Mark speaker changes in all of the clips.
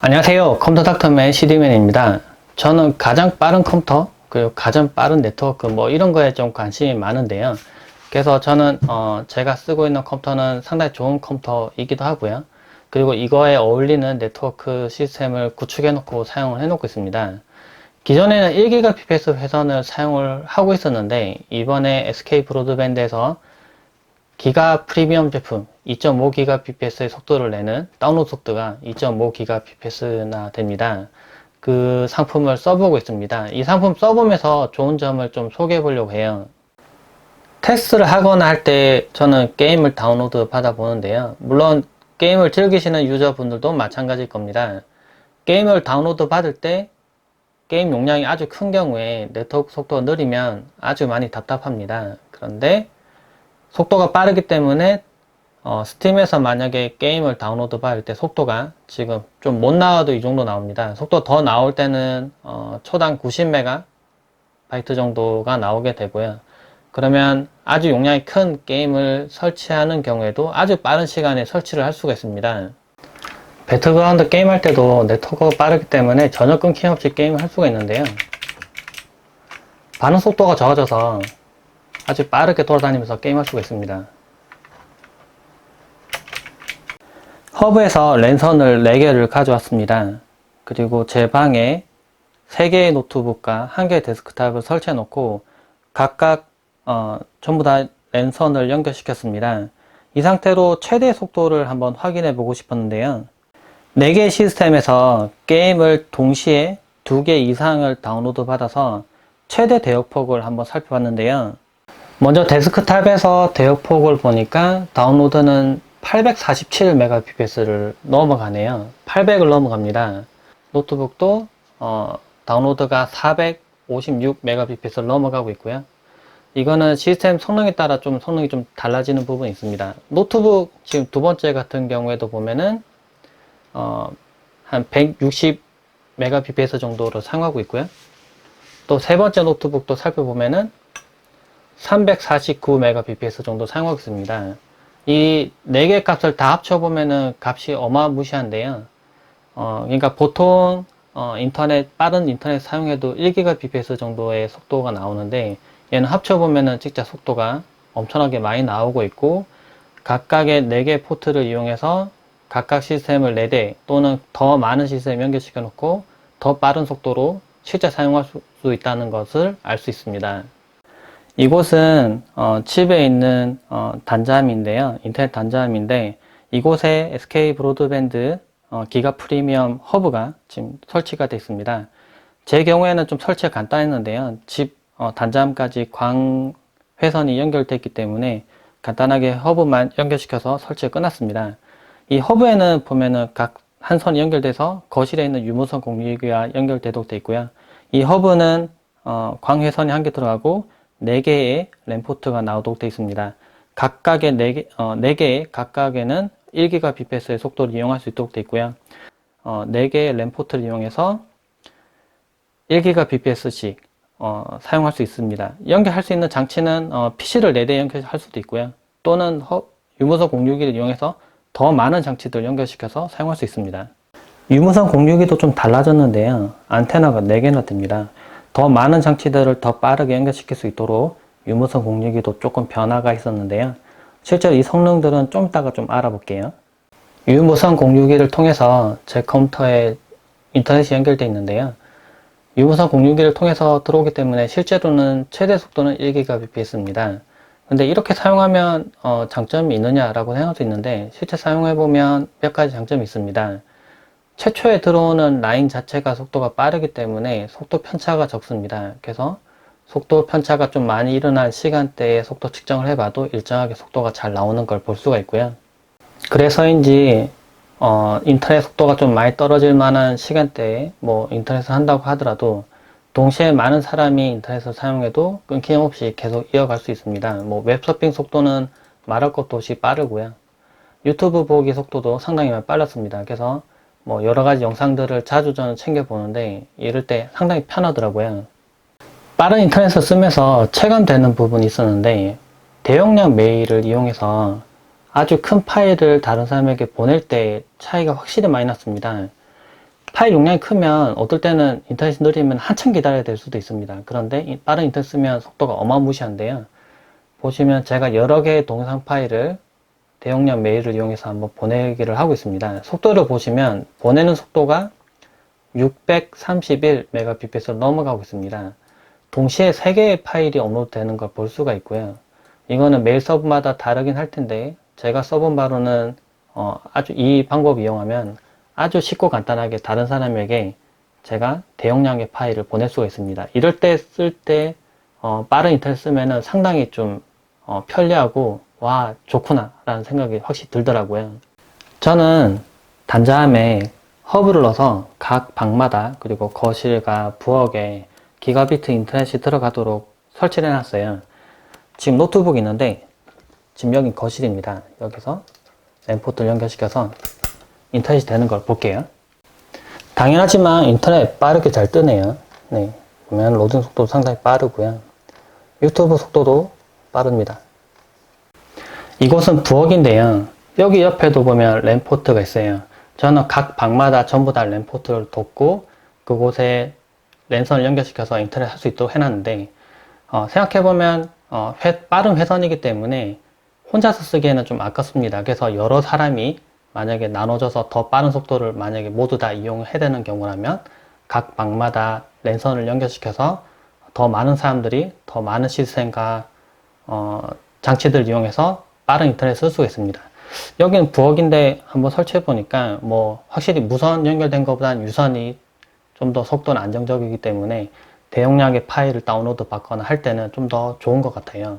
Speaker 1: 안녕하세요. 컴퓨터 닥터맨 CD맨입니다. 저는 가장 빠른 컴퓨터, 그리고 가장 빠른 네트워크, 뭐 이런 거에 좀 관심이 많은데요. 그래서 저는, 어, 제가 쓰고 있는 컴퓨터는 상당히 좋은 컴퓨터이기도 하고요. 그리고 이거에 어울리는 네트워크 시스템을 구축해 놓고 사용을 해 놓고 있습니다. 기존에는 1GBps 회선을 사용을 하고 있었는데, 이번에 SK 브로드밴드에서 기가 프리미엄 제품 2.5GBps의 속도를 내는 다운로드 속도가 2.5GBps나 됩니다. 그 상품을 써보고 있습니다. 이 상품 써보면서 좋은 점을 좀 소개해 보려고 해요. 테스트를 하거나 할 때 저는 게임을 다운로드 받아 보는데요. 물론 게임을 즐기시는 유저분들도 마찬가지일 겁니다. 게임을 다운로드 받을 때 게임 용량이 아주 큰 경우에 네트워크 속도가 느리면 아주 많이 답답합니다. 그런데 속도가 빠르기 때문에 어, 스팀에서 만약에 게임을 다운로드 받을 때 속도가 지금 좀 못 나와도 이 정도 나옵니다. 속도 더 나올 때는 어, 초당 90메가 바이트 정도가 나오게 되고요. 그러면 아주 용량이 큰 게임을 설치하는 경우에도 아주 빠른 시간에 설치를 할 수가 있습니다. 배틀그라운드 게임할 때도 네트워크가 빠르기 때문에 전혀 끊김 없이 게임을 할 수가 있는데요. 반응 속도가 적어져서 아주 빠르게 돌아다니면서 게임할 수가 있습니다. 허브에서 랜선을 4개를 가져왔습니다. 그리고 제 방에 3개의 노트북과 1개의 데스크탑을 설치해 놓고 각각 어, 전부 다 랜선을 연결시켰습니다. 이 상태로 최대 속도를 한번 확인해 보고 싶었는데요. 4개의 시스템에서 게임을 동시에 2개 이상을 다운로드 받아서 최대 대역폭을 한번 살펴봤는데요. 먼저 데스크탑에서 대역폭을 보니까 다운로드는 847Mbps를 넘어가네요. 800을 넘어갑니다. 노트북도 어, 다운로드가 456Mbps를 넘어가고 있고요. 이거는 시스템 성능에 따라 좀 성능이 좀 달라지는 부분이 있습니다. 노트북 지금 두 번째 같은 경우에도 보면은 어, 한 160Mbps 정도로 사용하고 있고요. 또 세 번째 노트북도 살펴보면은 349Mbps 정도 사용하고 있습니다. 이 네 개 값을 다 합쳐보면은 값이 어마무시한데요. 어, 그러니까 보통 어, 인터넷, 빠른 인터넷 사용해도 1GBps 정도의 속도가 나오는데 얘는 합쳐보면은 진짜 속도가 엄청나게 많이 나오고 있고 각각의 4개 포트를 이용해서 각각 시스템을 4대 또는 더 많은 시스템 연결시켜 놓고 더 빠른 속도로 실제 사용할 수 있다는 것을 알 수 있습니다. 이곳은 어, 칩에 있는 어, 단자함인데요. 인터넷 단자함인데 이곳에 SK 브로드밴드 어, 기가 프리미엄 허브가 지금 설치가 되어 있습니다. 제 경우에는 좀 설치가 간단했는데요. 집 어, 단자함까지 광 회선이 연결되어 있기 때문에 간단하게 허브만 연결시켜서 설치가 끝났습니다. 이 허브에는 보면은 각 한 선이 연결돼서 거실에 있는 유무선 공유기와 연결되도록 되어 있고요. 이 허브는 어, 광회선이 한 개 들어가고 4개의 램포트가 나오도록 되어 있습니다. 각각의 4개, 어, 4개의 각각에는 1GBps의 속도를 이용할 수 있도록 되어 있고요. 어, 4개의 램포트를 이용해서 1GBps씩 어, 사용할 수 있습니다. 연결할 수 있는 장치는 어, PC를 4대 연결할 수도 있고요. 또는 허, 유무선 공유기를 이용해서 더 많은 장치들 연결시켜서 사용할 수 있습니다. 유무선 공유기도 좀 달라졌는데요. 안테나가 4개나 됩니다. 더 많은 장치들을 더 빠르게 연결시킬 수 있도록 유무선 공유기도 조금 변화가 있었는데요. 실제로 이 성능들은 좀 이따가 좀 알아볼게요. 유무선 공유기를 통해서 제 컴퓨터에 인터넷이 연결되어 있는데요. 유무선 공유기를 통해서 들어오기 때문에 실제로는 최대 속도는 1GBps입니다. 근데 이렇게 사용하면 어, 장점이 있느냐라고 생각할 수 있는데 실제 사용해보면 몇 가지 장점이 있습니다. 최초에 들어오는 라인 자체가 속도가 빠르기 때문에 속도 편차가 적습니다. 그래서 속도 편차가 좀 많이 일어날 시간대에 속도 측정을 해봐도 일정하게 속도가 잘 나오는 걸 볼 수가 있고요. 그래서인지 어, 인터넷 속도가 좀 많이 떨어질 만한 시간대에 뭐 인터넷을 한다고 하더라도 동시에 많은 사람이 인터넷을 사용해도 끊김없이 계속 이어갈 수 있습니다. 뭐 웹서핑 속도는 말할 것도 없이 빠르고요. 유튜브 보기 속도도 상당히 빨랐습니다. 그래서 뭐 여러 가지 영상들을 자주 저는 챙겨 보는데 이럴 때 상당히 편하더라고요. 빠른 인터넷을 쓰면서 체감되는 부분이 있었는데 대용량 메일을 파일 용량이 크면 어떨 때는 인터넷이 느리면 한참 기다려야 될 수도 있습니다. 그런데 이 빠른 인터넷 쓰면 속도가 어마무시한데요. 보시면 제가 여러 개의 동영상 파일을 대용량 메일을 이용해서 한번 보내기를 하고 있습니다. 속도를 보시면 보내는 속도가 631Mbps로 넘어가고 있습니다. 동시에 3개의 파일이 업로드 되는 걸 볼 수가 있고요. 이거는 메일 서버마다 다르긴 할 텐데 제가 써본 바로는 어, 아주 이 방법 이용하면 아주 쉽고 간단하게 다른 사람에게 제가 대용량의 파일을 보낼 수가 있습니다. 이럴 때 쓸때 어, 빠른 인터넷 쓰면은 상당히 좀 어, 편리하고 와 좋구나 라는 생각이 확실히 들더라고요. 저는 단자함에 허브를 넣어서 각 방마다 그리고 거실과 부엌에 기가비트 인터넷이 들어가도록 설치를 해놨어요. 지금 노트북이 있는데 지금 여기 거실입니다. 여기서 램포트를 연결시켜서 인터넷이 되는 걸 볼게요. 당연하지만 인터넷 빠르게 잘 뜨네요. 네. 보면 로딩 속도 상당히 빠르고요. 유튜브 속도도 빠릅니다. 이곳은 부엌인데요. 여기 옆에도 보면 램포트가 있어요. 저는 각 방마다 전부 다 램포트를 뒀고 그곳에 랜선을 연결시켜서 인터넷 할 수 있도록 해놨는데 어, 생각해보면 어, 회- 빠른 회선이기 때문에 혼자서 쓰기에는 좀 아깝습니다. 그래서 여러 사람이 만약에 나눠져서 더 빠른 속도를 만약에 모두 다 이용해야 되는 경우라면 각 방마다 랜선을 연결시켜서 더 많은 사람들이 더 많은 시스템과 어, 장치들을 이용해서 빠른 인터넷을 쓸 수가 있습니다. 여기는 부엌인데 한번 설치해 보니까 뭐 확실히 무선 연결된 것보다는 유선이 좀 더 속도는 안정적이기 때문에 대용량의 파일을 다운로드 받거나 할 때는 좀 더 좋은 것 같아요.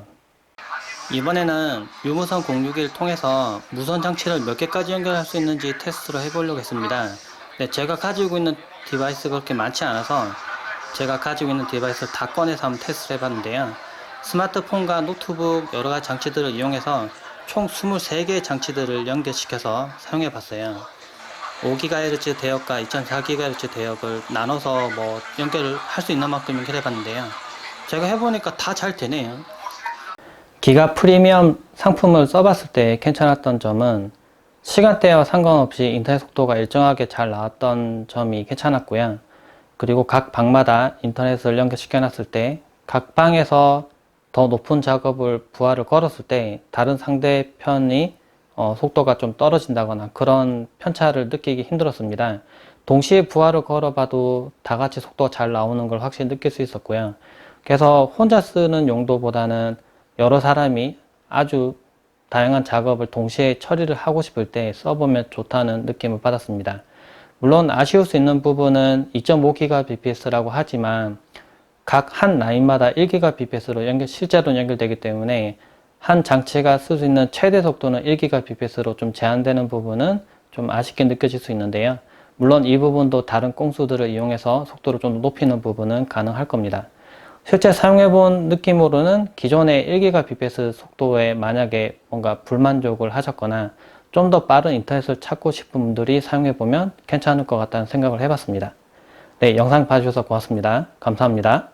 Speaker 1: 이번에는 유무선 061을 통해서 무선 장치를 몇 개까지 연결할 수 있는지 테스트를 해보려고 했습니다. 근데 제가 가지고 있는 디바이스가 그렇게 많지 않아서 제가 가지고 있는 디바이스를 다 꺼내서 한번 테스트를 해봤는데요. 스마트폰과 노트북 여러 가지 장치들을 이용해서 총 23개의 장치들을 연결시켜서 사용해 봤어요. 5GHz 대역과 2.4GHz 대역을 나눠서 뭐 연결을 할 수 있는 만큼 연결해 봤는데요. 제가 해보니까 다 잘 되네요. 기가 프리미엄 상품을 써봤을 때 괜찮았던 점은 시간대와 상관없이 인터넷 속도가 일정하게 잘 나왔던 점이 괜찮았고요. 그리고 각 방마다 인터넷을 연결시켜 놨을 때 각 방에서 더 높은 작업을 부하를 걸었을 때 다른 상대편이 어, 속도가 좀 떨어진다거나 그런 편차를 느끼기 힘들었습니다. 동시에 부하를 걸어봐도 다 같이 속도가 잘 나오는 걸 확실히 느낄 수 있었고요. 그래서 혼자 쓰는 용도보다는 여러 사람이 아주 다양한 작업을 동시에 처리를 하고 싶을 때 써보면 좋다는 느낌을 받았습니다. 물론 아쉬울 수 있는 부분은 2.5GBps라고 하지만 각 한 라인마다 1GBps로 연결, 실제로 연결되기 때문에 한 장치가 쓸 수 있는 최대 속도는 1GBps로 좀 제한되는 부분은 좀 아쉽게 느껴질 수 있는데요. 물론 이 부분도 다른 꽁수들을 이용해서 속도를 좀 높이는 부분은 가능할 겁니다. 실제 사용해본 느낌으로는 기존의 1GBps 속도에 만약에 뭔가 불만족을 하셨거나 좀 더 빠른 인터넷을 찾고 싶은 분들이 사용해보면 괜찮을 것 같다는 생각을 해봤습니다. 네, 영상 봐주셔서 고맙습니다. 감사합니다.